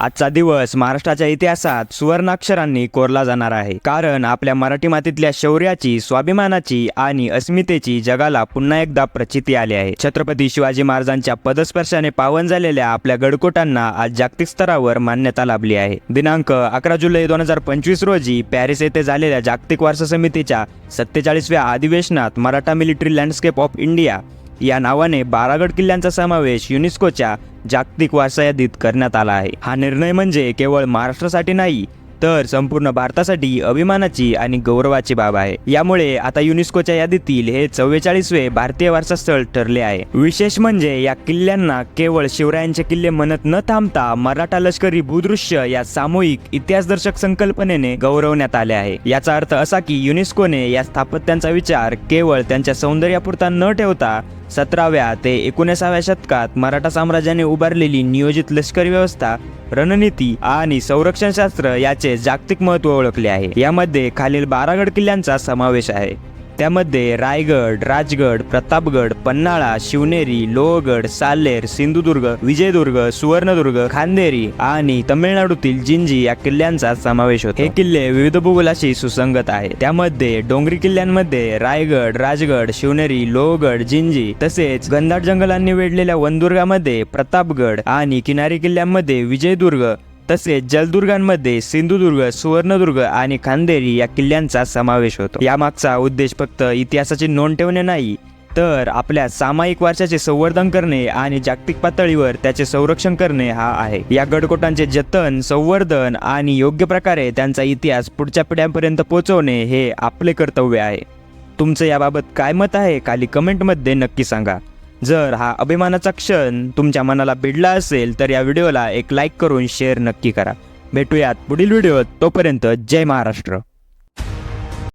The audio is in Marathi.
आजचा दिवस महाराष्ट्राच्या इतिहासात सुवर्णाक्षरांनी कोरला जाणार आहे. कारण आपल्या मराठी मातीतल्या शौर्याची स्वाभिमानाची आणि अस्मितेची जगाला पुन्हा एकदा प्रचिती आली आहे. छत्रपती शिवाजी महाराजांच्या पदस्पर्शाने पावन झालेल्या आपल्या गडकोटांना आज जागतिक स्तरावर मान्यता लाभली आहे. दिनांक अकरा जुलै दोन हजार पंचवीस रोजी पॅरिस येथे झालेल्या जागतिक वारसा समितीच्या सत्तेचाळीसव्या अधिवेशनात Maratha military landscape of India या नावाने बारागड किल्ल्यांचा समावेश युनेस्कोच्या जागतिक वारसा यादीत करण्यात आला आहे. हा निर्णय म्हणजे केवळ महाराष्ट्रासाठी नाही तर संपूर्ण भारतासाठी अभिमानाची आणि गौरवाची बाब आहे. यामुळे आता युनेस्कोच्या यादीतील हे चव्वेचाळीसवे भारतीय वारसा स्थळ ठरले आहे. विशेष म्हणजे या किल्ल्यांना केवळ शिवरायांचे किल्ले म्हणत न थांबता मराठा लष्करी भूदृश्य या सामूहिक इतिहासदर्शक संकल्पनेने गौरवण्यात आले आहे. याचा अर्थ असा की युनेस्कोने या स्थापत्यांचा विचार केवळ त्यांच्या सौंदर्यापुरता न ठेवता सतराव्या ते एकोणीसाव्या शतकात मराठा साम्राज्याने उभारलेली नियोजित लष्करी व्यवस्था रणनीती आणि संरक्षण शास्त्र याचे जागतिक महत्त्व ओळखले आहे. यामध्ये खालील बारागड किल्ल्यांचा समावेश आहे. त्यामध्ये रायगड राजगड प्रतापगड पन्हाळा शिवनेरी लोहगड साल्हेर सिंधुदुर्ग विजयदुर्ग सुवर्णदुर्ग खांदेरी आणि तमिळनाडूतील जिंजी या किल्ल्यांचा समावेश होतो. हे किल्ले विविध भूगोलाशी सुसंगत आहे त्यामध्ये डोंगरी किल्ल्यांमध्ये रायगड राजगड शिवनेरी लोहगड जिंजी तसेच घनदाट जंगलांनी वेढलेल्या वनदुर्गामध्ये प्रतापगड आणि किनारी किल्ल्यांमध्ये विजयदुर्ग तसेच जलदुर्गांमध्ये सिंधुदुर्ग सुवर्णदुर्ग आणि खांदेरी या किल्ल्यांचा समावेश होतो. यामागचा उद्देश फक्त इतिहासाची नोंद ठेवणे नाही तर आपल्या सामायिक वारशाचे संवर्धन करणे आणि जागतिक पातळीवर त्याचे संरक्षण करणे हा आहे. या गडकोटांचे जतन संवर्धन आणि योग्य प्रकारे त्यांचा इतिहास पुढच्या पिढ्यांपर्यंत पोहोचवणे हे आपले कर्तव्य आहे. तुमचं याबाबत काय मत आहे खाली कमेंटमध्ये नक्की सांगा. जर हा अभिमानाचा क्षण तुमच्या मनाला भिडला असेल तर या व्हिडिओला एक लाईक करून शेअर नक्की करा. भेटूयात पुढील व्हिडिओत. तोपर्यंत जय महाराष्ट्र.